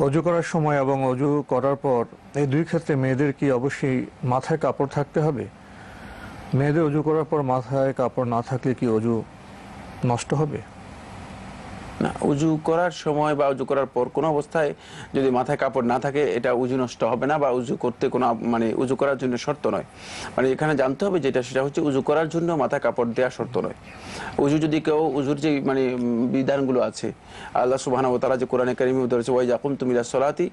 অজু করার সময় এবং অজু করার পর এই দুই ক্ষেত্রে মেয়েদের কি অবশ্যই মাথায় কাপড় থাকতে হবে? মেয়েদের অজু করার পর মাথায় কাপড় না থাকলে কি অজু নষ্ট হবে? না, উজু করার সময় বা উজু করার পর কোনো অবস্থায় যদি মাথায় কাপড় না থাকে, এটা উজু নষ্ট হবে না বা উজু করতে কোনো মানে উজু করার জন্য শর্ত নয়। মানে এখানে জানতে হবে যেটা, সেটা হচ্ছে উজু করার জন্য মাথায় কাপড় দেওয়া শর্ত নয়। উজু যদি কেউ, উজুর যে মানে বিধানগুলো আছে, আল্লাহ সুবহানাহু ওয়া তাআলা যে কোরআনে কারিমে ধরেছে ওয়াই যাকুম তুমি ইলা সলাতি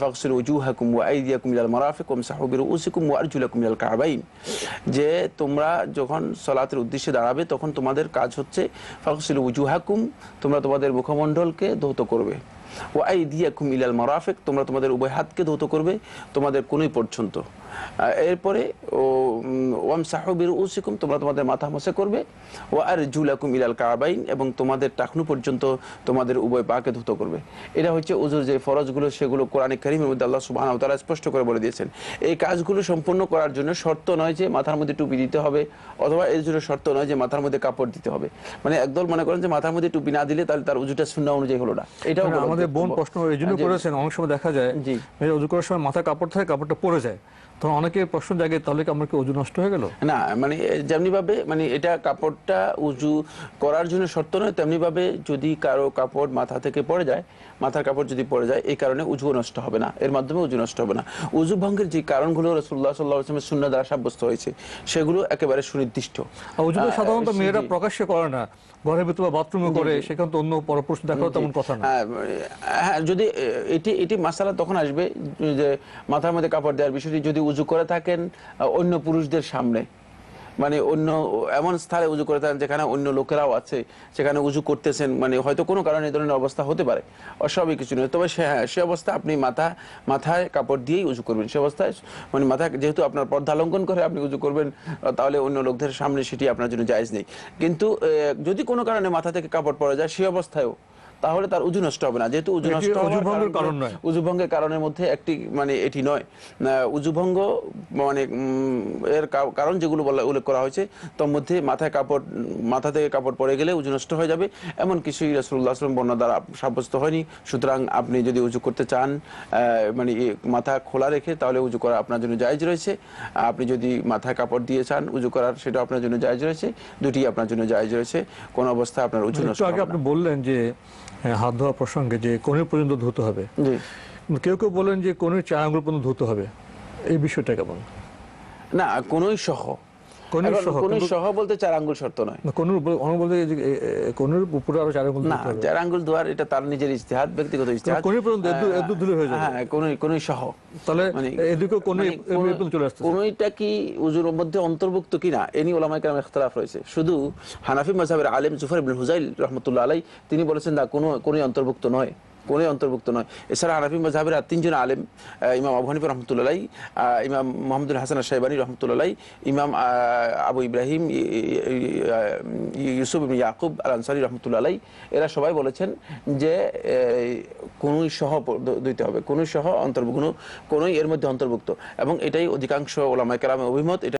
ফাগসিলু উজুহাকুম ওয়া আইদিয়াকুম ইলাল মারাফিক, ওয়ামসাহু বিরুউসিকুম ওয়া আরজুলাকুম ইলাল কাবাইন। যে তোমরা যখন সলাতের উদ্দেশ্যে দাঁড়াবে, তখন তোমাদের কাজ হচ্ছে ফাকসুল উজু হাকুম তোমরা তোমাদের মুখমণ্ডলকে ধৌত করবে। ও আই দিয়াকুম ইলাল মারাফিক তোমরা তোমাদের উভয় হাতকে ধৌত করবে তোমাদের কোনই পর্যন্ত। এরপরে ও ওয়াম সাহবির উসিকুম তোমরা তোমাদের মাথা মশে করবে ও আর জুলাকুম ইলাল কাবাইন এবং তোমাদের টাকনু পর্যন্ত তোমাদের উভয় পাকে ধুত করবে। এটা হচ্ছে উজুর যে ফরজগুলো সেগুলো কোরআনে কারিমের মধ্যে আল্লাহ ওয়া তাআলা স্পষ্ট করে বলে দিয়েছেন। এই কাজগুলো সম্পূর্ণ করার জন্য শর্ত নয় যে মাথার মধ্যে টুপি দিতে হবে অথবা এর জন্য শর্ত নয় যে মাথার মধ্যে কাপড় দিতে হবে। মানে একদল মনে করেন যে মাথার মধ্যে টুপি না দিলে তাহলে তার উজুটা শূন্য অনুযায়ী হলো না। এটাও আমাদের বোন। প্রশ্ন এই জন্য করেছেন অনেক সময় দেখা যায় মেয়ের মেয়েরা অজু করার সময় মাথা কাপড় থাকে কাপড়টা পরে যায় তখন অনেকে প্রশ্ন জাগে তাহলে কি আমার কি অজু নষ্ট হয়ে গেল? না মানে মানে এটা কাপড়টা উজু করার জন্য শর্ত নয় তেমনি ভাবে যদি কারও কাপড় মাথা থেকে পড়ে যায় মাথার কাপড় যদি পড়ে যায় এই কারণে উজু নষ্ট হবে না এর মাধ্যমে উজু নষ্ট হবে না। উজু ভঙ্গের যে কারণগুলো রসুল্লাহ সাল্লাহ আসলামের শূন্য দ্বারা সাব্যস্ত হয়েছে সেগুলো একেবারে সুনির্দিষ্ট। আহ, সাধারণত মেয়েরা। প্রকাশ্যে করে না ঘরের ভিতরে বা বাথরুমে করে সেখানে তো অন্য পরপুরুষ তেমন কথা না। হ্যাঁ, হ্যাঁ যদি এটি এটি মাসালা তখন আসবে যে মাথার মধ্যে কাপড় দেওয়ার বিষয়টি যদি উজু করে থাকেন অন্য পুরুষদের সামনে। মানে অন্য, এমন স্থানে উজু করে থাকেন যেখানে অন্য লোকেরাও আছে, সেখানে উজু করতেছেন মানে হয়তো কোনো কারণে এই ধরনের অবস্থা হতে পারে। অস্বাভাবিক কিছু নয়। তবে সে হ্যাঁ সে অবস্থা আপনি মাথা, মাথায় কাপড় দিয়েই উজু করবেন। সে অবস্থায় মানে মাথা, যেহেতু আপনার পর্দা লঙ্ঘন করে আপনি উজু করবেন তাহলে অন্য লোকদের সামনে সেটি আপনার জন্য জায়েজ নেই। কিন্তু যদি কোনো কারণে মাথা থেকে কাপড় পরা যায় সেই অবস্থায়ও তাহলে তার উজু নষ্ট হবে না। যেহেতু উজু নষ্ট হওয়ার কারণ- নয়। উজুভঙ্গের কারণের মধ্যে একটি মানে এটি নয়। আহ, উজুভঙ্গ মানে এর কারণ যেগুলো বলা উল্লেখ করা হয়েছে তার মধ্যে মাথায় কাপড় মাথা থেকে কাপড় পড়ে গেলে উজু নষ্ট হয়ে যাবে। এমন কিছুই রাসূলুল্লাহ আসলাম বর্ণনা দ্বারা সাব্যস্ত হয়নি। সুতরাং আপনি যদি উজু করতে চান মানে মাথা খোলা রেখে তাহলে উজু করা আপনার জন্য জায়জ রয়েছে। আপনি যদি মাথায় কাপড় দিয়ে চান উজু করার সেটা আপনার জন্য জায়জ রয়েছে। দুটি আপনার জন্য জায়জ রয়েছে। কোন অবস্থায় আপনার উজু নষ্ট আগে আপনি বললেন যে হাত ধোয়া প্রসঙ্গে যে কোন পর্যন্ত ধুতে হবে। কেউ কেউ বলেন যে কোন চার আঙ্গুল পর্যন্ত ধুতে হবে। এই বিষয়টা কেমন? না কোনই সহ। সহ বলতে চার আঙ্গুল শর্ত নয়। বলতে উপরে আরও চার আঙ্গুল না চার আঙ্গুল এটা তার নিজের ইজতিহাদ ব্যক্তিগত ইজতিহাদ হয়ে। হ্যাঁ তাহলে চলে কি উজুর মধ্যে অন্তর্ভুক্ত কিনা এ নিয়ে ওলামায়ে কেরাম ইখতিলাফ রয়েছে। শুধু হানাফি মাযহাবের আলেম জুফার ইবনে হুজাইল রাহমাতুল্লাহ আলাই তিনি বলেছেন না কোনো কোনই অন্তর্ভুক্ত নয়। কোনই অন্তর্ভুক্ত নয়। এছাড়া হানাফি আর তিনজন আলেম ইমাম আবু রহমতুল্লাহ ইমাম মোহাম্মদুল হাসান শাইবানি রহমতুল্লাহ ইমাম আবু ইব্রাহিম ইউসুফ ইয়াকুব আল আনসারি রহমতুল্লাহ এরা সবাই বলেছেন যে কোনই সহ দিতে হবে। কোনই সহ অন্তর্ভুক্ত, কোনই এর মধ্যে অন্তর্ভুক্ত। এবং এটাই অধিকাংশ ওলামায়ে কেরামের অভিমত, এটা